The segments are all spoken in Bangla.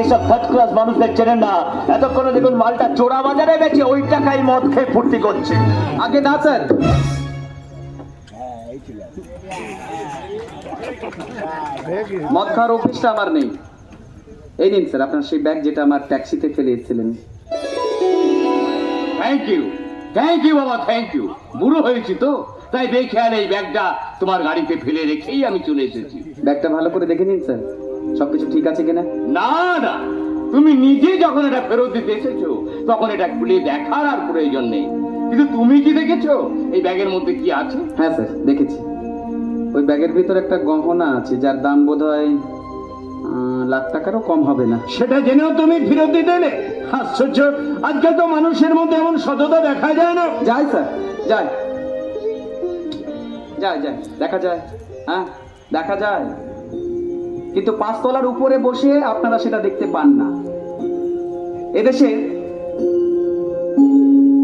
এইসব থার্ড ক্লাস মানুষদের চেনেন না। এতক্ষণে দেখুন মালটা চোরা বাজারে ওই টাকায় মদ খেয়ে ফুর্তি করছে। আগে না স্যার মদ খাওয়ার অভ্যেসটা আমার নেই। এই নিন স্যার আপনার সেই ব্যাগ যেটা আমার ট্যাক্সিতে ফেলে এসেছিলেন। থ্যাংক ইউ থ্যাংক ইউ বাবা থ্যাংক ইউ বুড়ো হয়েছি তো। তাই বেখেয়াল এই ব্যাগটা তোমার গাড়িতে ফেলে রেখেই আমি চলে এসেছি। ব্যাগটা ভালো করে দেখে নিন স্যার সবকিছু ঠিক আছে কিনা? না না। তুমি নিজে যখন এটা ফেরত দিতে এসেছ তখন এটা খুলে দেখার আর প্রয়োজন নেই। কিন্তু তুমি কি দেখেছ? এই ব্যাগের মধ্যে কি আছে? হ্যাঁ স্যার দেখেছি। ওই ব্যাগের ভিতর একটা গহনা আছে যার দাম বোধ হয় লাখ টাকারও কম হবে না। সেটা জেনেও তুমি ফেরত দিতে এলে। আশ্চর্য আজকাল তো মানুষের মধ্যে এমন সততা দেখা যায় না। যাই স্যার যাই। যায় যায় দেখা যায়। হ্যাঁ দেখা যায়। কিন্তু পাঁচতলার উপরে বসে আপনারা সেটা দেখতে পান না। এদেশে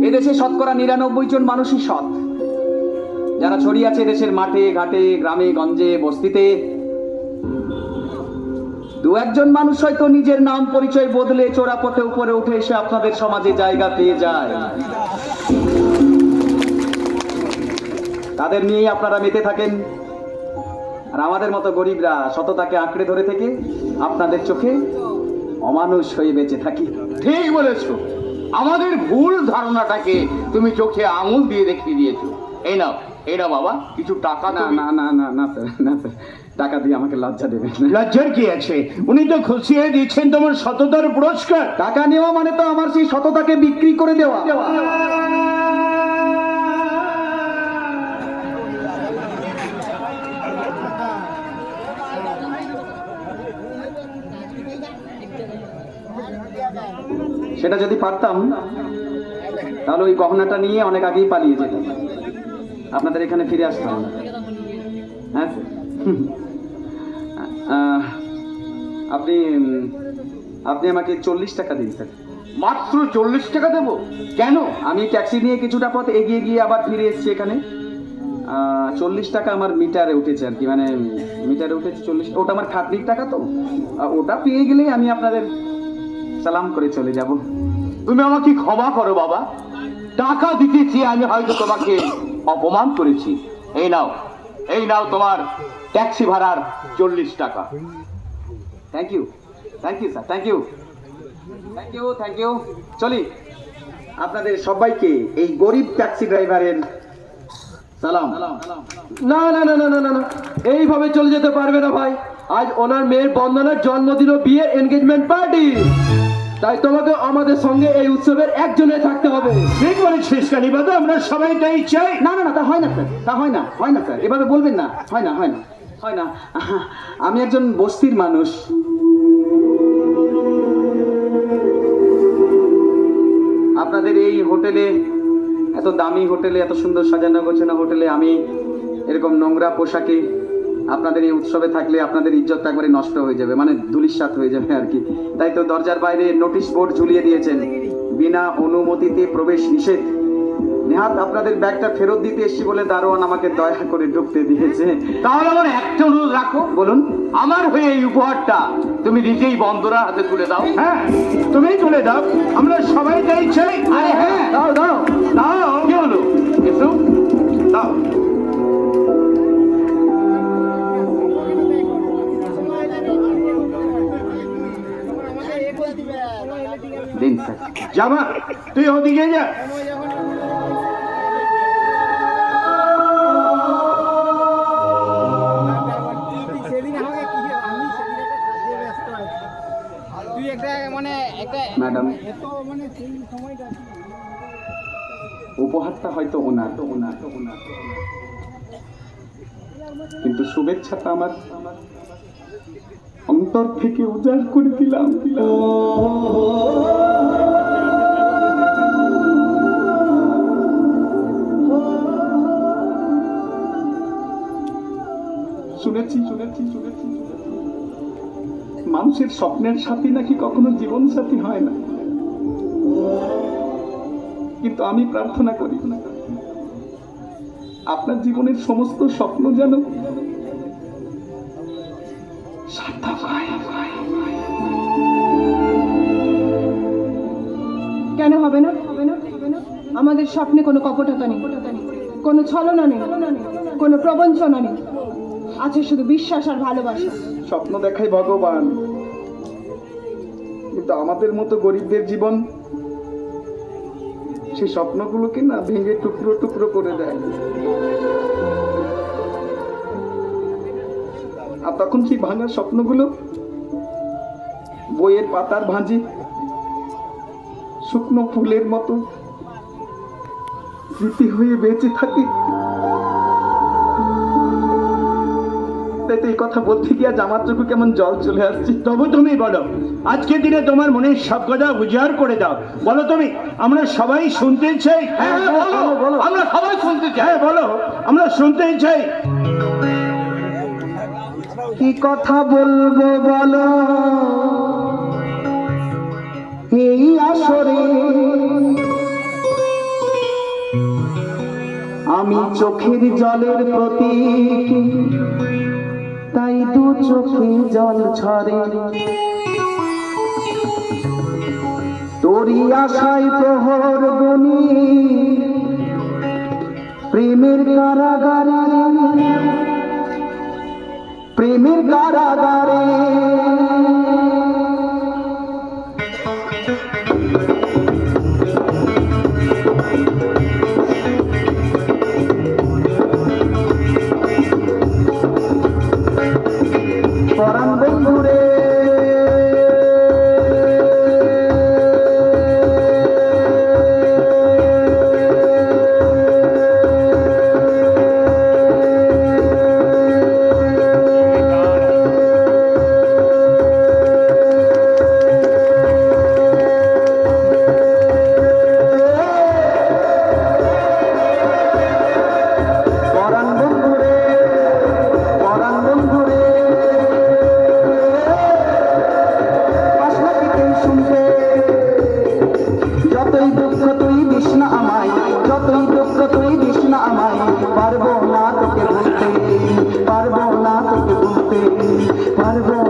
এদেশে শতকরা নিরানব্বই জন মানুষই সৎ। যারা ছড়িয়ে আছে দেশের মাঠে, ঘাটে, গ্রামে, গঞ্জে, বস্তিতে। দু একজন মানুষ হয়তো নিজের নাম পরিচয় বদলে চোরা পথে উপরে উঠে এসে আপনাদের সমাজে জায়গা পেয়ে যায়। তাদের নিয়েই আপনারা মেতে থাকেন। আর আমাদের মতো গরিবরা সততাকে আঁকড়ে ধরে থেকে আপনাদের চোখে অমানুষ হয়ে বেঁচে থাকি। ঠিক বলেছ। আমাদের ভুল ধারণাটাকে তুমি চোখে আঙুল দিয়ে দেখিয়ে দিয়েছ। এই নাও এই নাও বাবা কিছু টাকা না না না না না স্যার না স্যার টাকা দিয়ে আমাকে লজ্জা দেবেন না। লজ্জার কি আছে? উনি তো খুশিয়ে দিচ্ছেন তোমার সততার পুরস্কার। টাকা নেওয়া মানে তো আমার সেই সততাকে বিক্রি করে দেওয়া। সেটা যদি পারতাম তাহলে ওই গহনাটা নিয়ে অনেক আগেই পালিয়ে যেতাম। আপনাদের এখানে ফিরে আসতাম। হ্যাঁ আপনি আপনি আমাকে চল্লিশ টাকা দিন স্যার। মাত্র চল্লিশ টাকা দেবো? কেন? আমি ট্যাক্সি নিয়ে কিছুটা পথ এগিয়ে গিয়ে আবার ফিরে এসেছি এখানে। চল্লিশ টাকা আমার মিটারে উঠেছে আর কি মানে মিটারে উঠেছে চল্লিশ ওটা আমার খাটনির টাকা তো। ওটা পেয়ে গেলেই আমি আপনাদের সালাম করে চলে যাব। তুমি আমাকে ক্ষমা করো বাবা। টাকা দিতেছি আমি হয়তো তোমাকে অপমান করেছি। এই নাও এই নাও তোমার ট্যাক্সি ভাড়ার চল্লিশ টাকা। Thank you thank you sir thank you thank you thank you চলি আপনাদের সবাইকে এই গরিব ট্যাক্সি ড্রাইভারের সালাম। না না না না না না না এইভাবে চলে যেতে পারবে না ভাই। আজ ওনার মেয়ের বন্দনার জন্মদিন ও বিয়ের এনগেজমেন্ট পার্টি তাই তোমাকে আমাদের সঙ্গে এই উৎসবের একজনে থাকতে হবে। ঠিক বলেছিস কানিবাদা আমরা সবাই তাই চাই। না না না তা হয় না স্যার। তা হয় না হয় না স্যার। এভাবে বলবেন না। হয় না হয় না। হয় না। আমি একজন বস্তির মানুষ। আপনাদের এই হোটেলে এত দামি হোটেলে এত সুন্দর সাজানো গোছানো হোটেলে আমি এরকম নোংরা পোশাকে আপনাদের এই উৎসবে থাকলে আপনাদের ইজ্জতটা একবারে নষ্ট হয়ে যাবে মানে ধুলিস্বাত হয়ে যাবে আর কি। তাই তো দরজার বাইরে নোটিশ বোর্ড ঝুলিয়ে দিয়েছেন বিনা অনুমতিতে প্রবেশ নিষেধ। নেহাত আপনাদের ব্যাগটা ফেরত দিতে এসেছি বলে দারোয়ান আমাকে দয়া করে ঢুকতে দিয়েছে। তাহলে আমার একটা অনুরোধ রাখো। বলুন। আমার হয়ে এই উপহারটা তুমি নিজেই বন্দরা হাতে তুলে দাও। হ্যাঁ তুমি তুলে দাও। আমরা সবাই তাই চাই আরে হ্যাঁ। দাও দাও। দাও। কি হলো? এসো। তুই একটা মানে একটা ম্যাডাম, উপহারটা হয়তো ওনার তো ওনার তো ওনার। কিন্তু শুভেচ্ছাটা আমার অন্তর থেকে উজাড় করে দিলাম। মানুষের স্বপ্নের সাথী নাকি কখনো জীবন সাথী হয় না? কিন্তু আমি প্রার্থনা করি, আপনার জীবনের সমস্ত স্বপ্ন যেন কেন হবে না? আমাদের স্বপ্নে কোনো কপটতা নেই, কোনো ছলনা নেই, কোনো প্রবঞ্চনা নেই। আছে শুধু বিশ্বাস আর ভালোবাসা। স্বপ্ন দেখাই ভগবান। কিন্তু আমাদের মতো গরিবদের জীবন, সেই স্বপ্নগুলোকে না ভেঙে টুকরো টুকরো করে দেয়। আর তখন সেই ভাঙা স্বপ্নগুলো, বইয়ের পাতার ভাঁজি, শুকনো ফুলের মতো হয়ে বেঁচে থাকে। তাই এই কথা বলতে গিয়ে আজ আমার চোখে কেমন জল চলে আসছে? তবু তুমি বলো আজকের দিনে তোমার মনের সব কথা উজাড় করে দাও। বলো তুমি আমরা সবাই শুনতে চাই? হ্যাঁ আমরা সবাই শুনতে চাই। হ্যাঁ বলো আমরা শুনতে চাই। কি কথা বলব বলো? এই আসরে আমি চোখের জলের প্রতি তাই দু চোখে জল ঝরে। তোরি আশায় প্রহর গুনি প্রেমের কারাগারে। প্রেমের কারাগারে। পারব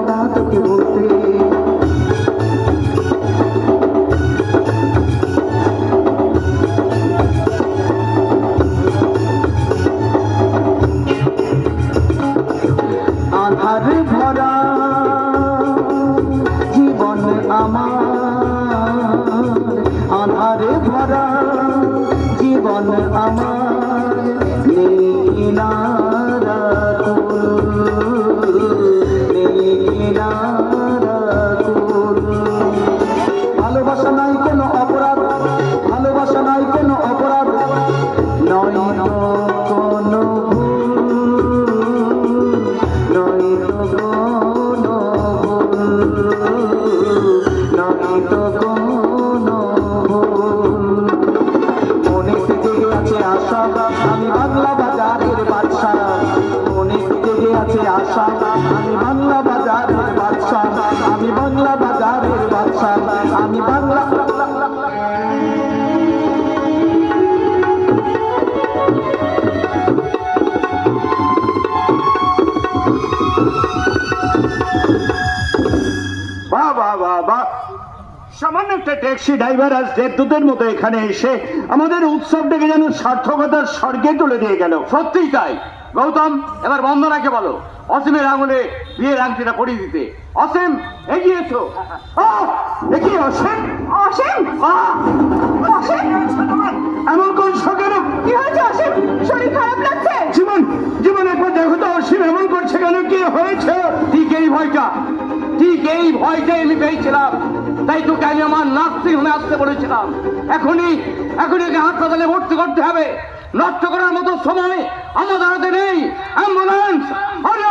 কোনো অপরাধ? ভালোবাসা নাই কোনো অপরাধ? নয় কোনো আমি বাংলা বাজারের বাদশা মনেতে জেগে আছে আশা, আমি বাংলা সামান্য একটা ট্যাক্সি ড্রাইভার আজ দেবদূতের মতো এখানে এসে আমাদের উৎসবটাকে যেন সার্থকতার স্বর্গে তুলে দিয়ে গেল। সত্যিই তাই। গৌতম এবার বন্দনাকে বলো অসীমের আঙুলে বিয়ের আংটিটা পরিয়ে দিতে। অসীম এগিয়ে এসো! দেখি অসীম। অসীম! অসীম? এমন কোন সকালে কি হয়েছে অসীম? শরীর খারাপ লাগছে? জীবন জীবন একবার দেখো তো অসীম এমন করছে কেন? কি হয়েছে? ঠিক এই ভয়টা ঠিক এই ভয়টাই আমি পেয়েছিলাম। তাই তোকে আমি আমার নার্সিং হোমে আসতে বলেছিলাম। এখনই এখনই একে হাসপাতালে ভর্তি করতে হবে। নষ্ট করার মতো সময় আমাদের হাতে নেই। অ্যাম্বুলেন্স হরি